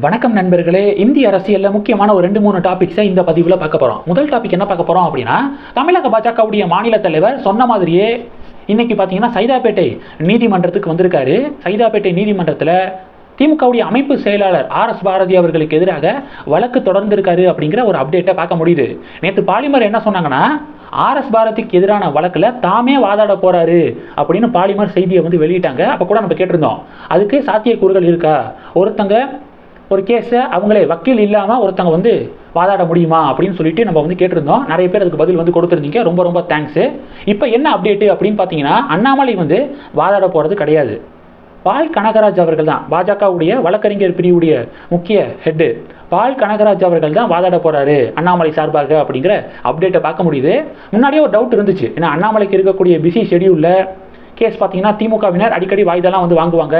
வணக்கம் நண்பர்களே. இந்திய அரசியலில் முக்கியமான ஒரு ரெண்டு மூணு டாபிக்ஸை இந்த பதிவில் பார்க்க போகிறோம் முதல் டாபிக் என்ன பார்க்க போகிறோம் அப்படின்னா தமிழக பாஜகவுடைய மாநில தலைவர் சொன்ன மாதிரியே இன்னைக்கு பார்த்தீங்கன்னா சைதாப்பேட்டை நீதிமன்றத்துக்கு வந்திருக்காரு. சைதாப்பேட்டை நீதிமன்றத்தில் திமுகவுடைய அமைப்பு செயலாளர் ஆர் எஸ் பாரதி அவர்களுக்கு எதிராக வழக்கு தொடர்ந்திருக்காரு அப்படிங்கிற ஒரு அப்டேட்டை பார்க்க முடியுது. நேற்று பாலிமர் என்ன சொன்னாங்கன்னா ஆர் எஸ் பாரதிக்கு எதிரான வழக்கில் தாமே வாதாட போறாரு அப்படின்னு பாலிமர் செய்தியை வந்து வெளியிட்டாங்க. அப்போ கூட நம்ம கேட்டிருந்தோம். அதுக்கு சாத்தியக்கூறுகள் இருக்கா? ஒருத்தங்க ஒரு கேஸை அவங்களே வக்கீல் இல்லாமல் ஒருத்தங்க வந்து வாதாட முடியுமா அப்படின்னு சொல்லிட்டு நம்ம வந்து கேட்டிருந்தோம். நிறைய பேர் அதுக்கு பதில் வந்து கொடுத்துருந்தீங்க. ரொம்ப ரொம்ப தேங்க்ஸு இப்போ என்ன அப்டேட்டு அப்படின்னு பார்த்தீங்கன்னா அண்ணாமலை வந்து வாதாட போகிறது கிடையாது. பால் கனகராஜ் அவர்கள் தான் பாஜகவுடைய வழக்கறிஞர் பிரிவுடைய முக்கிய ஹெட்டு பால் கனகராஜ் அவர்கள் தான் வாதாட போகிறாரு அண்ணாமலை சார்பாக அப்படிங்கிற அப்டேட்டை பார்க்க முடியுது. முன்னாடியே ஒரு டவுட் இருந்துச்சு. ஏன்னா அண்ணாமலைக்கு இருக்கக்கூடிய பிஸி ஷெடியூலில் கேஸ் பார்த்தீங்கன்னா திமுகவினர் அடிக்கடி வாய்தாலாம் வந்து வாங்குவாங்க.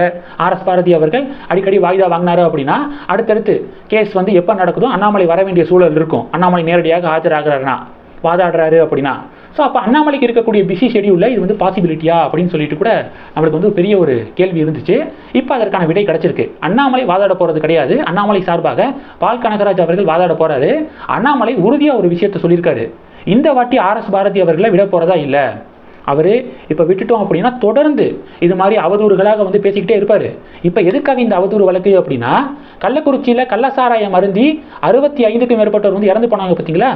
ஆர்எஸ் பாரதி அவர்கள் அடிக்கடி வாய்தா வாங்கினாரு அப்படின்னா அடுத்தடுத்து கேஸ் வந்து எப்போ நடக்குதோ அண்ணாமலை வர வேண்டிய சூழல் இருக்கும். அண்ணாமலை நேரடியாக ஆஜராகிறாருன்னா வாதாடுறாரு அப்படின்னா. ஸோ அப்போ அண்ணாமலைக்கு இருக்கக்கூடிய பிஸி ஷெடியூலில் இது வந்து பாசிபிலிட்டியா அப்படின்னு சொல்லிட்டு கூட நம்மளுக்கு வந்து பெரிய ஒரு கேள்வி இருந்துச்சு. இப்போ அதற்கான விடை கிடைச்சிருக்கு. அண்ணாமலை வாதாட போகிறது கிடையாது. அண்ணாமலை சார்பாக பால் கனகராஜ் அவர்கள் வாதாட போகிறாரு அண்ணாமலை உறுதியாக ஒரு விஷயத்தை சொல்லியிருக்காரு. இந்த வாட்டி ஆர்எஸ் பாரதி அவர்களை விட போகிறதா இல்லை? அவர் இப்போ விட்டுட்டோம் அப்படின்னா தொடர்ந்து இது மாதிரி அவதூறுகளாக வந்து பேசிக்கிட்டே இருப்பார். இப்போ எதுக்காக இந்த அவதூறு வழக்கு அப்படின்னா கள்ளக்குறிச்சியில் கள்ளசாராயம் அருந்தி அறுபத்தி ஐந்துக்கும் மேற்பட்டவர் வந்து இறந்து போனாங்க பார்த்தீங்களா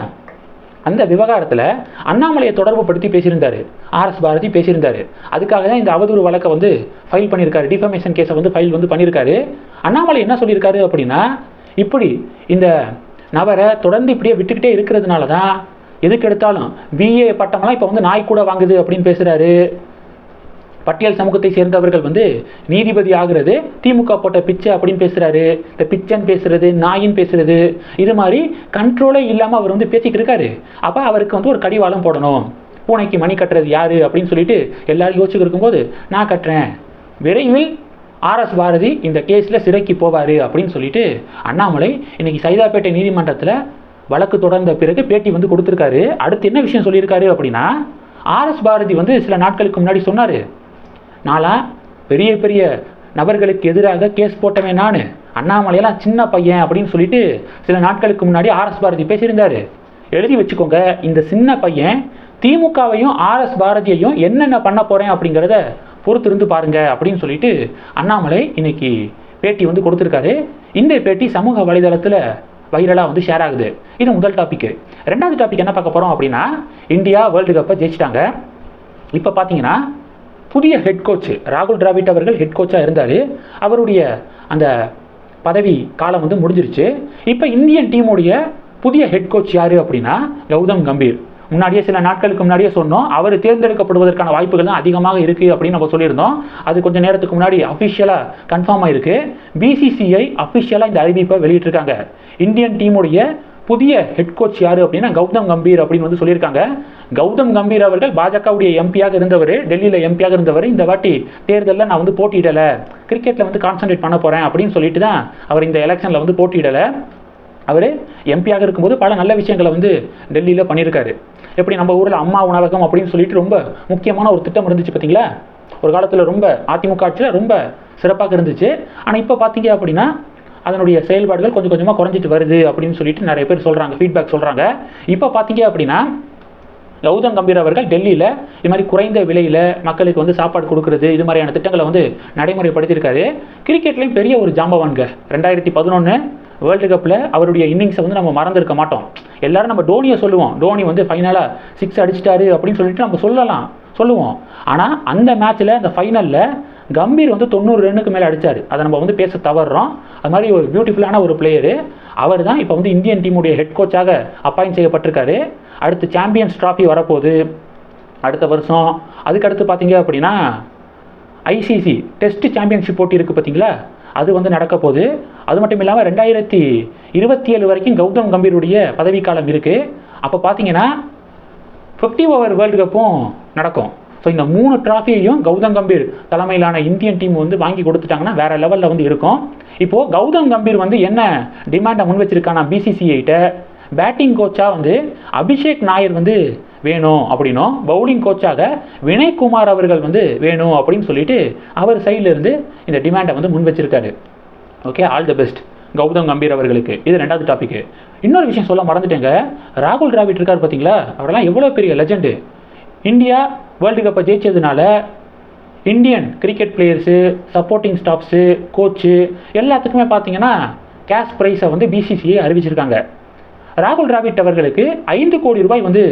அந்த விவகாரத்தில் அண்ணாமலையை தொடர்பு படுத்தி பேசியிருந்தாரு. ஆர்எஸ் பாரதி பேசியிருந்தாரு. அதுக்காக தான் இந்த அவதூறு வழக்கை வந்து ஃபைல் பண்ணியிருக்காரு. டிஃபமேஷன் கேஸை வந்து ஃபைல் வந்து பண்ணியிருக்காரு. அண்ணாமலை என்ன சொல்லியிருக்காரு அப்படின்னா இப்படி இந்த நபரை தொடர்ந்து இப்படியே விட்டுக்கிட்டே இருக்கிறதுனால தான் எதுக்கு எடுத்தாலும் பிஏ பட்டம்லாம் இப்போ வந்து நாய் கூட வாங்குது அப்படின்னு பேசுகிறாரு பட்டியல் சமூகத்தை சேர்ந்தவர்கள் வந்து நீதிபதி ஆகிறது திமுக போட்ட பிச்சை அப்படின்னு பேசுகிறாரு இந்த பிச்சைன்னு பேசுறது நாயின்னு பேசுறது இது மாதிரி கண்ட்ரோலே இல்லாமல் அவர் வந்து பேசிக்கிட்டு இருக்காரு. அப்போ அவருக்கு வந்து ஒரு கடிவாளம் போடணும். பூனைக்கு மணி கட்டுறது யாரு அப்படின்னு சொல்லிட்டு எல்லாரும் யோசிச்சுட்டு இருக்கும்போது நான் கட்டுறேன். விரைவில் ஆர்எஸ் பாரதி இந்த கேஸில் சிறைக்கு போவார் அப்படின்னு சொல்லிட்டு அண்ணாமலை இன்னைக்கு சைதாப்பேட்டை நீதிமன்றத்தில் வழக்கு தொடர்ந்த பிறகு பேட்டி வந்து கொடுத்துருக்காரு. அடுத்து என்ன விஷயம் சொல்லியிருக்காரு அப்படின்னா ஆர்எஸ் பாரதி வந்து சில நாட்களுக்கு முன்னாடி சொன்னார். நாளா பெரிய பெரிய நபர்களுக்கு எதிராக கேஸ் போட்டவன் நான். அண்ணாமலையெல்லாம் சின்ன பையன் அப்படின்னு சொல்லிட்டு சில நாட்களுக்கு முன்னாடி ஆர்எஸ் பாரதி பேசியிருந்தாரு. எழுதி வச்சுக்கோங்க இந்த சின்ன பையன் திமுகவையும் ஆர்எஸ் பாரதியையும் என்னென்ன பண்ண போகிறேன் அப்படிங்கிறத பொறுத்திருந்து பாருங்க அப்படின்னு சொல்லிட்டு அண்ணாமலை இன்னைக்கு பேட்டி வந்து கொடுத்துருக்காரு. இந்த பேட்டி சமூக வலைதளத்தில் வைரலாக வந்து ஷேர் ஆகுது. இது முதல் டாபிக் ரெண்டாவது டாபிக் என்ன பார்க்க போகிறோம் அப்படின்னா இந்தியா வேர்ல்டு கப்பை ஜெயிச்சிட்டாங்க. இப்போ பார்த்தீங்கன்னா புதிய ஹெட் கோச் ராகுல் டிராவிட் அவர்கள் ஹெட் கோச்சாக இருந்தார். அவருடைய அந்த பதவி காலம் வந்து முடிஞ்சிருச்சு. இப்போ இந்தியன் டீமுடைய புதிய ஹெட் கோச் யார் அப்படின்னா கௌதம் கம்பீர். முன்னாடியே சில நாட்களுக்கு முன்னாடியே சொன்னோம். அவர் தேர்ந்தெடுக்கப்படுவதற்கான வாய்ப்புகள் தான் அதிகமாக இருக்குது அப்படின்னு நம்ம சொல்லியிருந்தோம். அது கொஞ்சம் நேரத்துக்கு முன்னாடி அஃபிஷியலாக கன்ஃபார்ம் ஆயிருக்கு. பிசிசிஐ அஃபிஷியலாக இந்த அறிவிப்பை வெளியிட்டிருக்காங்க. இந்தியன் டீமுடைய புதிய ஹெட் கோச் யார் அப்படின்னா கௌதம் கம்பீர் அப்படின்னு வந்து சொல்லியிருக்காங்க. கௌதம் கம்பீர் அவர்கள் பாஜகவுடைய எம்பியாக இருந்தவர் டெல்லியில் எம்பியாக இருந்தவர். இந்த வாட்டி தேர்தலில் நான் வந்து போட்டியிடலை. கிரிக்கெட்டில் வந்து கான்சன்ட்ரேட் பண்ண போகிறேன் அப்படின்னு சொல்லிட்டு தான் அவர் இந்த எலெக்ஷனில் வந்து போட்டியிடலை. அவர் எம்பியாக இருக்கும்போது பல நல்ல விஷயங்களை வந்து டெல்லியில் பண்ணியிருக்காரு. எப்படி நம்ம ஊரில் அம்மா உணவகம் அப்படின்னு சொல்லிட்டு ரொம்ப முக்கியமான ஒரு திட்டம் இருந்துச்சு பார்த்தீங்களா? ஒரு காலத்தில் ரொம்ப அதிமுக ஆட்சியில் ரொம்ப சிறப்பாக இருந்துச்சு. ஆனால் இப்போ பார்த்தீங்க அப்படின்னா அதனுடைய செயல்பாடுகள் கொஞ்சம் கொஞ்சமாக குறைஞ்சிட்டு வருது அப்படின்னு சொல்லிட்டு நிறைய பேர் சொல்கிறாங்க ஃபீட்பேக் சொல்கிறாங்க இப்போ பார்த்தீங்க அப்படின்னா கௌதம் கம்பீர் அவர்கள் டெல்லியில் இது மாதிரி குறைந்த விலையில் மக்களுக்கு வந்து சாப்பாடு கொடுக்குறது இது மாதிரியான திட்டங்களை வந்து நடைமுறைப்படுத்தியிருக்காரு. கிரிக்கெட்லேயும் பெரிய ஒரு ஜாம்பவான்க ரெண்டாயிரத்தி பதினொன்று வேர்ல்டு கப்பில் அவருடைய இன்னிங்ஸை வந்து நம்ம மறந்துருக்க மாட்டோம். எல்லாரும் நம்ம டோனியை சொல்லுவோம். டோனி வந்து ஃபைனலாக சிக்ஸ் அடிச்சிட்டாரு அப்படின்னு சொல்லிட்டு நம்ம சொல்லலாம். சொல்லுவோம். ஆனால் அந்த மேட்ச்சில் அந்த ஃபைனலில் கம்பீர் வந்து தொண்ணூறு ரன்னுக்கு மேலே அடித்தார் அதை நம்ம வந்து பேச தவறுறோம் அது மாதிரி ஒரு பியூட்டிஃபுல்லான ஒரு பிளேயரு அவர் தான் இப்போ வந்து இந்தியன் டீமுடைய ஹெட் கோச்சாக அப்பாயின் செய்யப்பட்டிருக்காரு. அடுத்து சாம்பியன்ஸ் ட்ராஃபி வரப்போகுது. அடுத்த வருஷம். அதுக்கடுத்து பார்த்தீங்க அப்படின்னா ஐசிசி டெஸ்ட் சாம்பியன்ஷிப் போட்டி இருக்குது பார்த்தீங்களா? அது வந்து நடக்க போகுது. அது மட்டும் இல்லாமல் ரெண்டாயிரத்தி இருபத்தி ஏழு வரைக்கும் கௌதம் கம்பீருடைய பதவிக்காலம் இருக்குது அப்போ பார்த்தீங்கன்னா ஃபிஃப்டி ஓவர் வேர்ல்டு கப்பும் நடக்கும். ஸோ இந்த மூணு ட்ராஃபியையும் கௌதம் கம்பீர் தலைமையிலான இந்தியன் டீம் வந்து வாங்கி கொடுத்துட்டாங்கன்னா வேற லெவலில் வந்து இருக்கும். இப்போது கௌதம் கம்பீர் வந்து என்ன டிமாண்டை முன் வச்சிருக்கானா பிசிசிஐட்ட பேட்டிங் கோச்சாக வந்து அபிஷேக் நாயர் வந்து வேணும் அப்படின்னும் பவுலிங் கோச்சாக வினய்குமார் அவர்கள் வந்து வேணும் அப்படின்னு சொல்லிட்டு அவர் சைடில் இருந்து இந்த டிமாண்டை வந்து முன் வச்சிருக்காரு. Okay all the best Gautam Gambhir அவர்களுக்கு. இது ரெண்டாவது டாபிக் இன்னொரு விஷயம் சொல்ல மறந்துட்டேங்க. ராகுல் டிராவிட் இருக்கார் பார்த்தீங்களா? அவரெல்லாம் எவ்வளோ பெரிய லெஜெண்டு இந்தியா வேர்ல்டு கப்பை ஜெயிச்சதுனால Indian cricket players supporting staffs coach எல்லாத்துக்குமே பார்த்தீங்கன்னா கேஷ் ப்ரைஸை வந்து பிசிசிஐ அறிவிச்சிருக்காங்க. ராகுல் டிராவிட் அவர்களுக்கு ஐந்து கோடி ரூபாய் வந்து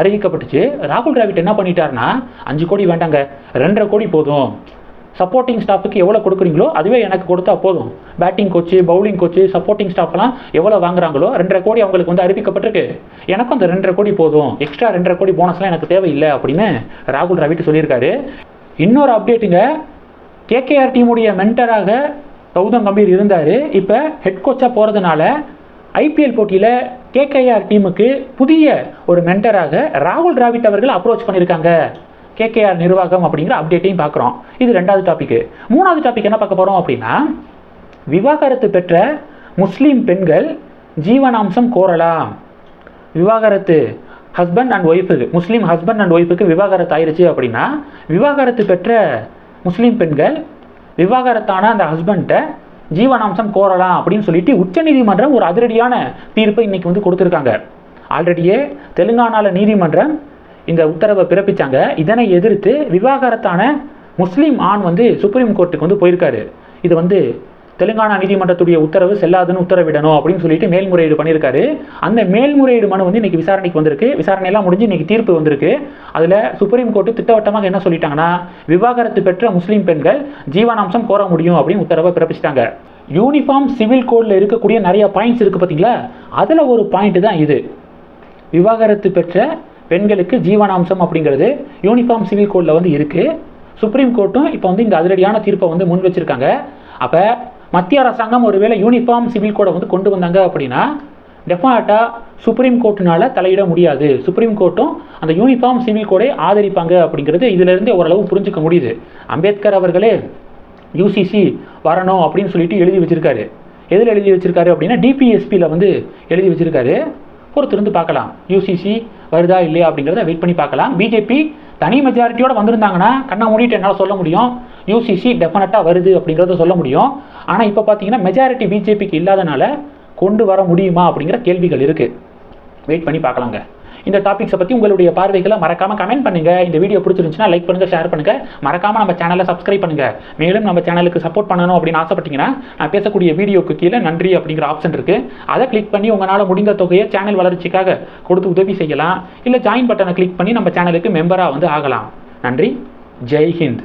அறிவிக்கப்பட்டுச்சு. ராகுல் டிராவிட் என்ன பண்ணிட்டாருன்னா அஞ்சு கோடி வேண்டாங்க ரெண்டரை கோடி போதும். சப்போர்ட்டிங் ஸ்டாஃபுக்கு எவ்வளோ கொடுக்குறீங்களோ அதுவே எனக்கு கொடுத்தா போதும். Batting coach bowling coach supporting ஸ்டாஃப்லாம் எவ்வளோ வாங்குறாங்களோ ரெண்டரை கோடி அவங்களுக்கு வந்து அறிவிக்கப்பட்டிருக்கு. எனக்கும் அந்த ரெண்டரை கோடி போதும். எக்ஸ்ட்ரா ரெண்டரை கோடி போனஸ்லாம் எனக்கு தேவையில்லை அப்படின்னு ராகுல் டிராவிட் சொல்லியிருக்காரு. இன்னொரு அப்டேட்டுங்க கேகேஆர் டீமுடைய மென்டராக கௌதம் கம்பீர் இருந்தார். இப்போ ஹெட் கோச்சாக போகிறதுனால ஐபிஎல் போட்டியில் கேகேஆர் டீமுக்கு புதிய ஒரு மென்டராக ராகுல் டிராவிட் அவர்கள் அப்ரோச் பண்ணியிருக்காங்க. கேகேஆர் நிர்வாகம் அப்படிங்கிற அப்டேட்டையும் பார்க்குறோம். இது ரெண்டாவது டாபிக் மூணாவது டாபிக் என்ன பார்க்க போகிறோம் அப்படின்னா விவாகரத்து பெற்ற முஸ்லீம் பெண்கள் ஜீவனாம்சம் கோரலாம். விவாகரத்து ஹஸ்பண்ட் அண்ட் ஒய்ஃபுக்கு முஸ்லீம் ஹஸ்பண்ட் அண்ட் ஒய்ஃபுக்கு விவாகரத்து ஆயிடுச்சு அப்படின்னா விவாகரத்து பெற்ற முஸ்லீம் பெண்கள் விவாகரத்தான அந்த ஹஸ்பண்ட்டை ஜீவனாம்சம் கோரலாம் அப்படின்னு சொல்லிட்டு உச்சநீதிமன்றம் ஒரு அதிரடியான தீர்ப்பை இன்னைக்கு வந்து கொடுத்துருக்காங்க. ஆல்ரெடியே தெலுங்கானால நீதிமன்றம் இந்த உத்தரவை பிறப்பிச்சாங்க. இதனை எதிர்த்து விவாகரத்தான முஸ்லீம் ஆண் வந்து சுப்ரீம் கோர்ட்டுக்கு வந்து போயிருக்காரு. இது வந்து தெலுங்கானா நீதிமன்றத்துடைய உத்தரவு செல்லாதுன்னு உத்தரவிடணும் அப்படின்னு சொல்லிட்டு மேல்முறையீடு பண்ணியிருக்காரு. அந்த மேல்முறையீடு மனு வந்து இன்னைக்கு விசாரணைக்கு வந்திருக்கு. விசாரணையெல்லாம் முடிஞ்சு இன்னைக்கு தீர்ப்பு வந்திருக்கு. அதில் சுப்ரீம் கோர்ட்டு திட்டவட்டமாக என்ன சொல்லிட்டாங்கன்னா விவாகரத்து பெற்ற முஸ்லீம் பெண்கள் ஜீவனாம்சம் கோர முடியும் அப்படின்னு உத்தரவை பிறப்பிச்சிட்டாங்க. யூனிஃபார்ம் சிவில் கோடில் இருக்கக்கூடிய நிறைய பாயிண்ட்ஸ் இருக்குது பார்த்தீங்களா அதில் ஒரு பாயிண்ட் தான் இது. விவாகரத்து பெற்ற பெண்களுக்கு ஜீவனாம்சம் அப்படிங்கிறது யூனிஃபார்ம் சிவில் கோடில் வந்து இருக்குது சுப்ரீம் கோர்ட்டும் இப்போ வந்து இந்த அதிரடியான தீர்ப்பை வந்து முன் வச்சிருக்காங்க. அப்போ மத்திய அரசாங்கம் ஒருவேளை யூனிஃபார்ம் சிவில் கோடை வந்து கொண்டு வந்தாங்க அப்படின்னா டெஃபினட்டாக சுப்ரீம் கோர்ட்டினால் தலையிட முடியாது. சுப்ரீம் கோர்ட்டும் அந்த யூனிஃபார்ம் சிவில் கோடை ஆதரிப்பாங்க அப்படிங்கிறது இதிலிருந்து ஓரளவு புரிஞ்சுக்க முடியுது. அம்பேத்கர் அவர்களே யூசிசி வரணும் அப்படின்னு சொல்லிட்டு எழுதி வச்சிருக்காரு. எதில் எழுதி வச்சிருக்காரு அப்படின்னா டிபிஎஸ்பியில் வந்து எழுதி வச்சிருக்காரு. பொறுத்திருந்து பார்க்கலாம். யூசிசி வருதா இல்லையா அப்படிங்கிறத வெயிட் பண்ணி பார்க்கலாம். பிஜேபி தனி மெஜாரிட்டியோடு வந்திருந்தாங்கன்னா கண்ணை மூடிட்டு என்னால் சொல்ல முடியும். யூசிசி டெஃபினட்டாக வருது அப்படிங்கிறத சொல்ல முடியும். ஆனால் இப்போ பார்த்தீங்கன்னா மெஜாரிட்டி பிஜேபிக்கு இல்லாதனால கொண்டு வர முடியுமா அப்படிங்கிற கேள்விகள் இருக்குது வெயிட் பண்ணி பார்க்கலாங்க. இந்த டாபிக்ஸை பற்றி உங்களுடைய பார்வைகளை மறக்காமல் கமெண்ட் பண்ணுங்கள் இந்த வீடியோ பிடிச்சிருந்துச்சுன்னா லைக் பண்ணுங்கள் ஷேர் பண்ணுங்கள் மறக்காமல் நம்ம சேனலை சப்ஸ்கிரைப் பண்ணுங்கள் மேலும் நம்ம சேனலுக்கு சப்போர்ட் பண்ணணும் அப்படின்னு ஆசைப்பட்டீங்கன்னா நான் பேசக்கூடிய வீடியோக்கு கீழே நன்றி அப்படிங்கிற ஆப்ஷன் இருக்குது அதை கிளிக் பண்ணி உங்களால் முடிந்த தொகையை சேனல் வளர்ச்சிக்காக கொடுத்து உதவி செய்யலாம். இல்லை ஜாயின் பட்டனை கிளிக் பண்ணி நம்ம சேனலுக்கு மெம்பராக வந்து ஆகலாம். நன்றி. ஜெய் ஹிந்த்.